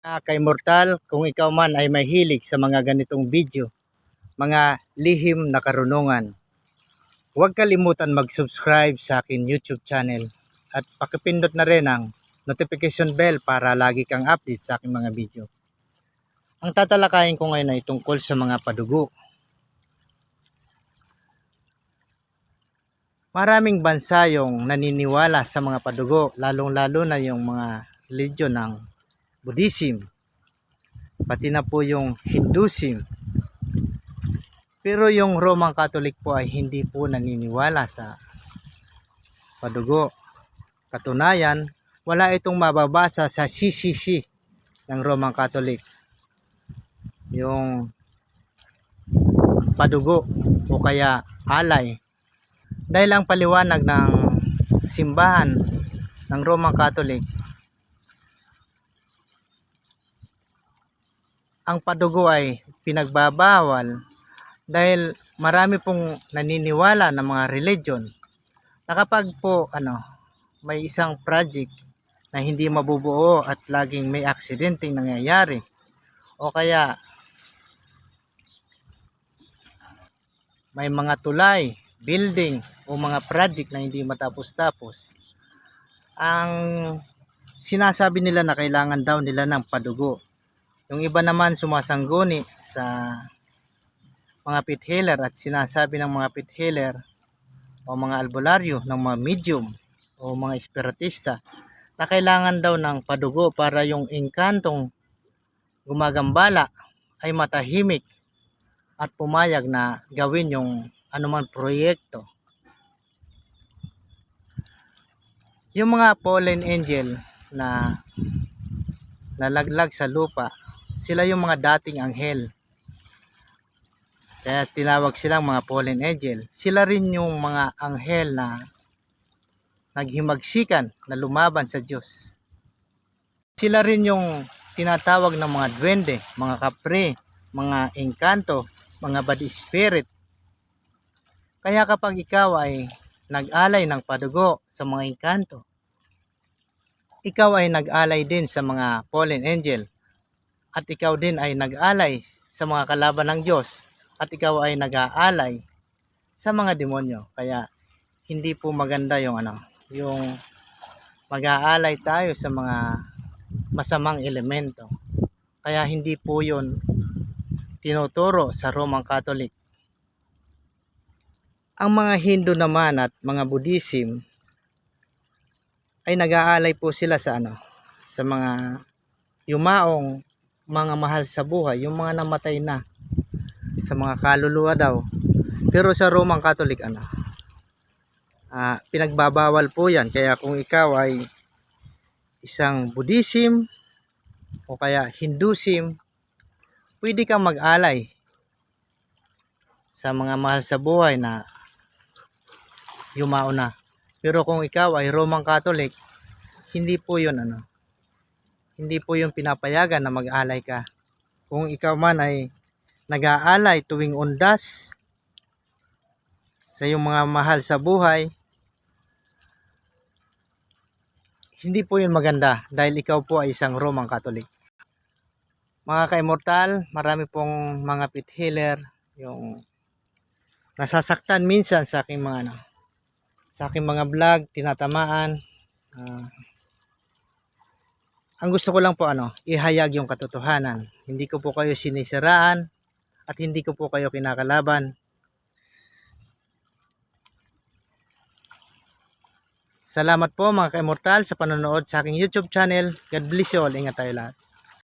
Ah, kay Mortal, kung ikaw man ay mahilig sa mga ganitong video, mga lihim na karunungan, huwag kalimutan mag-subscribe sa akin YouTube channel at pakipindot na rin ang notification bell para lagi kang update sa aking mga video. Ang tatalakayin ko ngayon ay tungkol sa mga padugo. Maraming bansa yung naniniwala sa mga padugo, lalong-lalo na yung mga religion ng Buddhism, pati na po yung Hinduism. Pero yung Roman Catholic po ay hindi po naniniwala sa padugo. Katunayan, wala itong mababasa sa CCC ng Roman Catholic. Yung padugo o kaya alay. Dahil ang paliwanag ng simbahan ng Roman Catholic ang padugo ay pinagbabawal dahil marami pong naniniwala ng mga religion na kapag po ano may isang project na hindi mabubuo at laging may aksidenteng nangyayari o kaya may mga tulay, building o mga project na hindi matapos-tapos ang sinasabi nila na kailangan daw nila ng padugo yung iba naman sumasangguni sa mga pit healer at sinasabi ng mga pit healer o mga albularyo ng mga medium o mga espiritista na kailangan daw ng padugo para yung engkantong gumagambala ay matahimik at pumayag na gawin yung anuman proyekto. Yung mga fallen angel na nalaglag sa lupa sila yung mga dating anghel. Kaya tinawag silang mga fallen angel. Sila rin yung mga anghel na naghimagsikan na lumaban sa Diyos. Sila rin yung tinatawag ng mga duwende, mga kapre, mga engkanto, mga bad spirit. Kaya kapag ikaw ay nag-alay ng padugo sa mga engkanto, ikaw ay nag-alay din sa mga fallen angel at ikaw din ay nag-alay sa mga kalaban ng Diyos at ikaw ay nag-aalay sa mga demonyo. Kaya hindi po maganda yung ano, yung mag-aalay tayo sa mga masamang elemento. Kaya hindi po yun tinuturo sa Roman Catholic. Ang mga Hindu naman at mga Buddhism ay nag-aalay po sila sa ano, sa mga yumaong mga mahal sa buhay, yung mga namatay na sa mga kaluluwa daw. Pero sa Roman Catholic ano, ah, pinagbabawal po yan. Kaya kung ikaw ay isang Buddhism o kaya Hinduism, pwede kang mag-alay sa mga mahal sa buhay na yumao na. Pero kung ikaw ay Roman Catholic, hindi po yun ano, hindi po yung pinapayagan na mag-alay ka. Kung ikaw man ay nag-aalay tuwing undas sa iyong mga mahal sa buhay, hindi po yun maganda dahil ikaw po ay isang Roman Catholic. Mga ka-immortal, marami pong mga pit healer yung nasasaktan minsan sa aking mga ano, sa aking mga vlog, tinatamaan, ah, ang gusto ko lang po ano, ihayag yung katotohanan. Hindi ko po kayo sinisiraan at hindi ko po kayo kinakalaban. Salamat po mga ka-immortal sa panonood sa aking YouTube channel. God bless you all. Ingat tayo lahat.